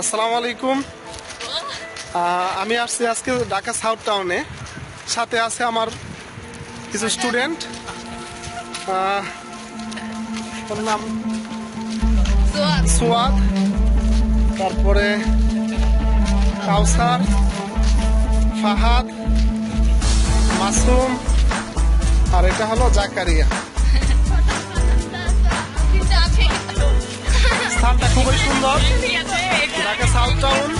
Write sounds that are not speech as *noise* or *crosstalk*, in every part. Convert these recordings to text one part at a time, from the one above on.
আসসালামু আলাইকুম আমি আসছি আজকে ঢাকা সাউথ টাউনে। সাথে আছে আমার কিছু স্টুডেন্ট। ওর নাম সোয়াদ। তারপরে কাউসার ফাহাদ মাসুম আর এটা হলো জাকারিয়া। *laughs* স্থানটা খুবই সুন্দর। ঢাকা সাউথ টাউন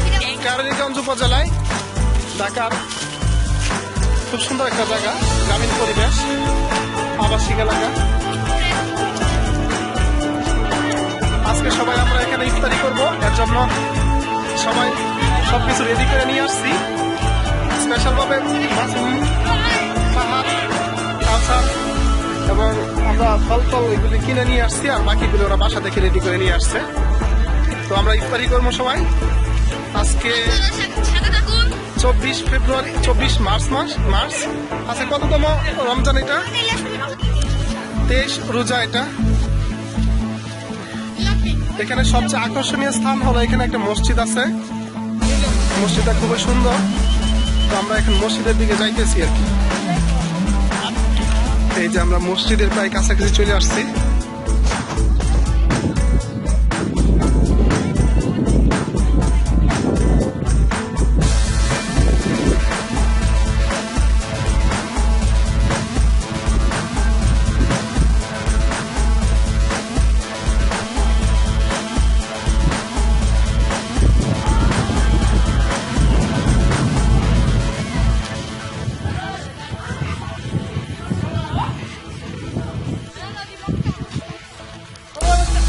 কেরানীগঞ্জ উপজেলায় ঢাকার খুব সুন্দর একটা জায়গা, গ্রামীণ পরিবেশ, আবাসিক এলাকা। আজকে সবাই আমরা এখানে ইফতারি করব, এর জন্য সবাই সবকিছু রেডি করে নিয়ে আসছি। স্পেশাল ভাবে মাসুম এবং আমরা ফল ফল এগুলি কিনে নিয়ে আসছি, আর বাকিগুলো ওরা বাসা থেকে রেডি করে নিয়ে আসছে। তো আমরা ইফতারি করব সবাই। আজকে চব্বিশ ফেব্রুয়ারি, চব্বিশ মার্চ মাস, মার্চ। আজকে কততম রমজান এটা? তেইশ রোজা এটা। এখানে সবচেয়ে আকর্ষণীয় স্থান হলো এখানে একটা মসজিদ আছে। মসজিদটা খুবই সুন্দর। তো আমরা এখন মসজিদের দিকে যাইতেছি আর কি। এই যে আমরা মসজিদের প্রায় কাছাকাছি চলে আসছি।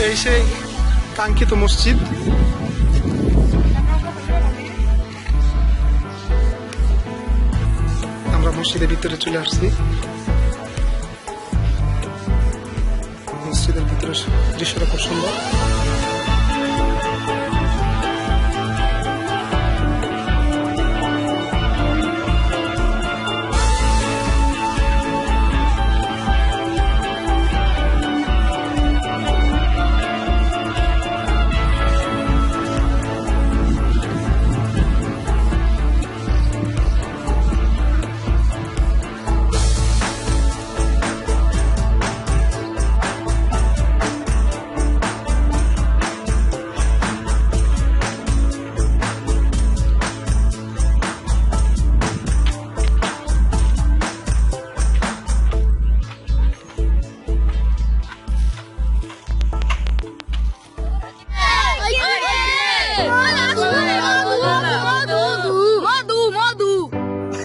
এই সেই কাঙ্ক্ষিত মসজিদ। আমরা মসজিদের ভিতরে চলে আসছি। মসজিদের ভিতরে দৃশ্যটা খুব সুন্দর। Yeah.